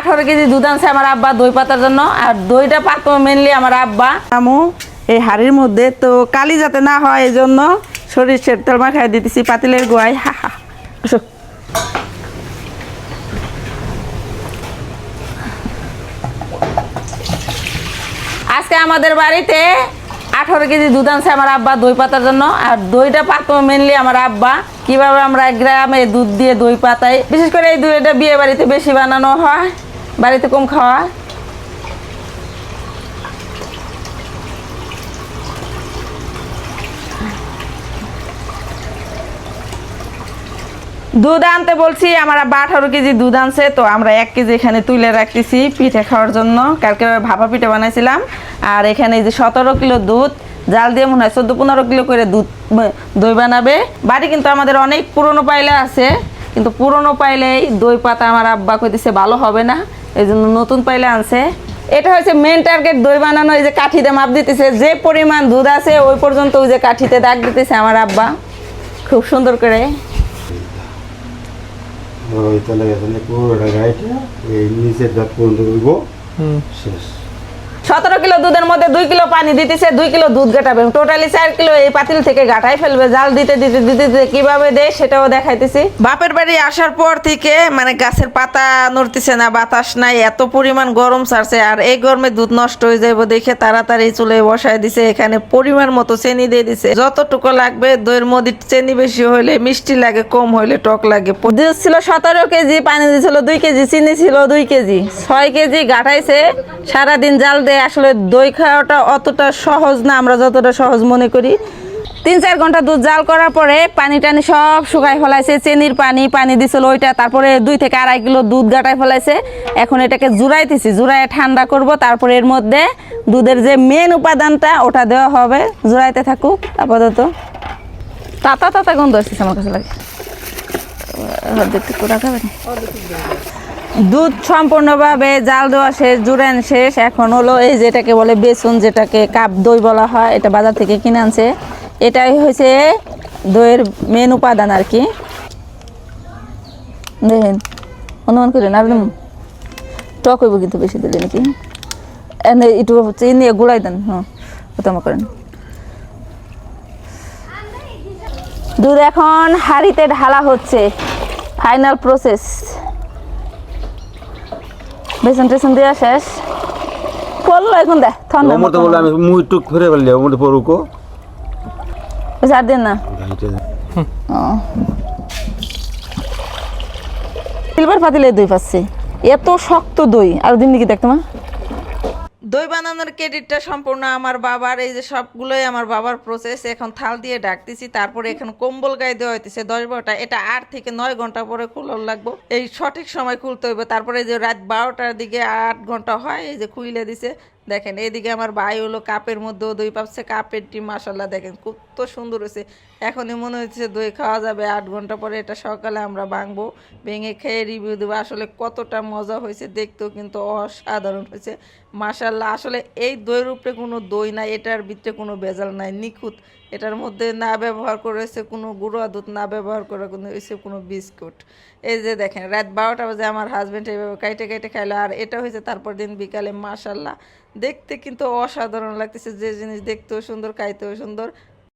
আঠারো কেজি দুধ আনছে আমার আব্বা দই পাতার জন্য। আর দইটা পাতো মেনলি আমার আব্বা। আমু এই হাড়ির মধ্যে তো কালি যাতে না হয় এই জন্য সরিষের তেল মাখাই দিতেছি পাতিলের গোয়ায় হা হা। আজকে আমাদের বাড়িতে আঠারো কেজি দুধ আনছে আমার আব্বা দই পাতার জন্য। আর দইটা পাতো মেনলি আমার আব্বা। কীভাবে আমরা গ্রামে দুধ দিয়ে দই পাতাই বিশেষ করে এই দইটা বিয়ে বাড়িতে বেশি বানানো হয়। বাড়িতে কম খাওয়া। দুধ আনতে বলছি, আমার আঠারো কেজি দুধ আনছে, তো আমরা এক কেজি এখানে তুলে রাখতেছি পিঠে খাওয়ার জন্য। কালকে ভাপা পিঠে বানাইছিলাম, আর এখানে যে সতেরো কিলো দুধ, জাল দিয়ে মনে হয় চোদ্দ পনেরো কিলো করে দুধ দই বানাবে। বাড়ি কিন্তু আমাদের অনেক পুরনো পাইলে আছে। কিন্তু পুরনো পাইলেই দই পাতা আমার আব্বা কইতেছে ভালো হবে না। এই জন্য নতুন পাইলে আনছে। এটা হচ্ছে মেন টার্গেট দই বানানো এই যে কাঠিতে মাপ দিতেছে। যে পরিমাণ দুধ আছে ওই পর্যন্ত ওই যে কাঠিতে দাগ দিতেছে আমার আব্বা। খুব সুন্দর করে। ওই তাহলে এখানে পুরোটা গাড়িটা এই নিচের দাঁত পর্যন্ত শেষ। সতেরো কিলো দুধের মধ্যে দুই কিলো পানি দিতেছে দুই কিলো দুধ গাটাবে টোটালি চার কিলো এই পাতিল থেকে গাটাই ফেলবে। জাল দিতে দিতে দিতে দিতে কীভাবে দেয় সেটাও দেখাইতেছি। বাপের বাড়ি আসার পর থেকে মানে গাছের পাতা নড়তেছে না বাতাস নাই এত পরিমাণ গরম ছাড়ছে আর এই গরমে দুধ নষ্ট হয়ে যাব দেখে তাড়াতাড়ি চুলে বসায় দিছে এখানে পরিমাণ মতো চেনি দিয়ে দিছে। যতটুকু লাগবে দইয়ের মধ্যে চেনি বেশি হইলে মিষ্টি লাগে কম হইলে টক লাগে। দুধ ছিল সতেরো কেজি পানি দিয়েছিল দুই কেজি চিনি ছিল দুই কেজি। ছয় কেজি গাঠাইছে সারাদিন জাল দিয়ে আসলে দই খাওয়াটা অতটা সহজ না, আমরা যতটা সহজ মনে করি। তিন চার ঘণ্টা দুধ জাল করার পরে পানি টানি সব শুকাই ফেলাইছে, চেনির পানি পানি দিছিল ওইটা, তারপরে দুই থেকে আড়াই কিলো দুধ গাটাই ফেলাইছে। এখন এটাকে জুড়াইতেছি জুড়াই ঠান্ডা করব, তারপরে এর মধ্যে দুধের যে মেন উপাদানটা, ওটা দেওয়া হবে। জুড়াইতে থাকুক, আপাতত। তাতা তাতা গন্ধ আসছে আমার কাছে লাগে। টুকু রাখাবেন? দুধ সম্পূর্ণভাবে জাল দেওয়া শেষ, জুড়েন শেষ। এখন হলো এই যেটাকে বলে বেসন, যেটাকে কাপ দই বলা হয়, এটা বাজার থেকে কিনে আনছে। এটাই হয়েছে দইয়ের মেন উপাদান আর কি। দেখেন, অনুমান করেন আপনি টক হইব কিন্তু বেশি দিলে নাকি? এনে একটু চিনি গুড়াই দেন হ্যাঁ ওটা করেন। দুধ এখন হাঁড়িতে ঢালা হচ্ছে ফাইনাল প্রসেস বেসন টেসন দেওয়া শেষ। পড়ল এখন দেখ ঠান্ডা ওমর তো বলে আমি মুই টুক ফিরে ফেললে ওমর পড়ুকো আর দেন না। সিলভার পাতিলে দই পাচ্ছি। এত শক্ত দই আর দিন দিকে দেখতো মা। দই বানানোর ক্রেডিটটা সম্পূর্ণ আমার বাবার, এই যে সবগুলোই আমার বাবার প্রসেস এখন থাল দিয়ে ডাকতেছি, তারপরে এখন কম্বল গায়ে দেওয়া হইতেছে দশ বারোটা। এটা আট থেকে নয় ঘণ্টা পরে খুলল লাগবো। এই সঠিক সময় খুলতে হইবে। তারপরে যে রাত বারোটার দিকে আট ঘণ্টা হয়, এই যে খুইলে দিছে। দেখেন এইদিকে আমার ভাই হলো কাপের মধ্যেও দই পাচ্ছে কাপের টি মাসাল্লাহ দেখেন খুব তো সুন্দর হয়েছে। এখনই মনে হচ্ছে দই খাওয়া যাবে, আট ঘণ্টা পরে এটা সকালে আমরা ভাঙবো, ভেঙে খেয়ে রিভিউ দেবো। আসলে কতটা মজা হয়েছে, দেখতেও কিন্তু অসাধারণ হয়েছে। মাসাল্লাহ আসলে এই দইয়ের উপরে কোনো দই নাই, এটার ভিতরে কোনো ভেজাল নাই, নিখুঁত। এটার মধ্যে না ব্যবহার করেছে কোনো গুঁড়া দুধ না ব্যবহার করে কোনো হয়েছে কোনো বিস্কুট। এই যে দেখেন, রাত বারোটা বাজে আমার হাজব্যান্ড এইভাবে কাইটে কাইটে খাইলো, আর এটা হয়েছে তারপর দিন বিকালে মাসাল্লাহ দেখতে কিন্তু অসাধারণ লাগতেছে যে জিনিস দেখতেও সুন্দর খাইতেও সুন্দর।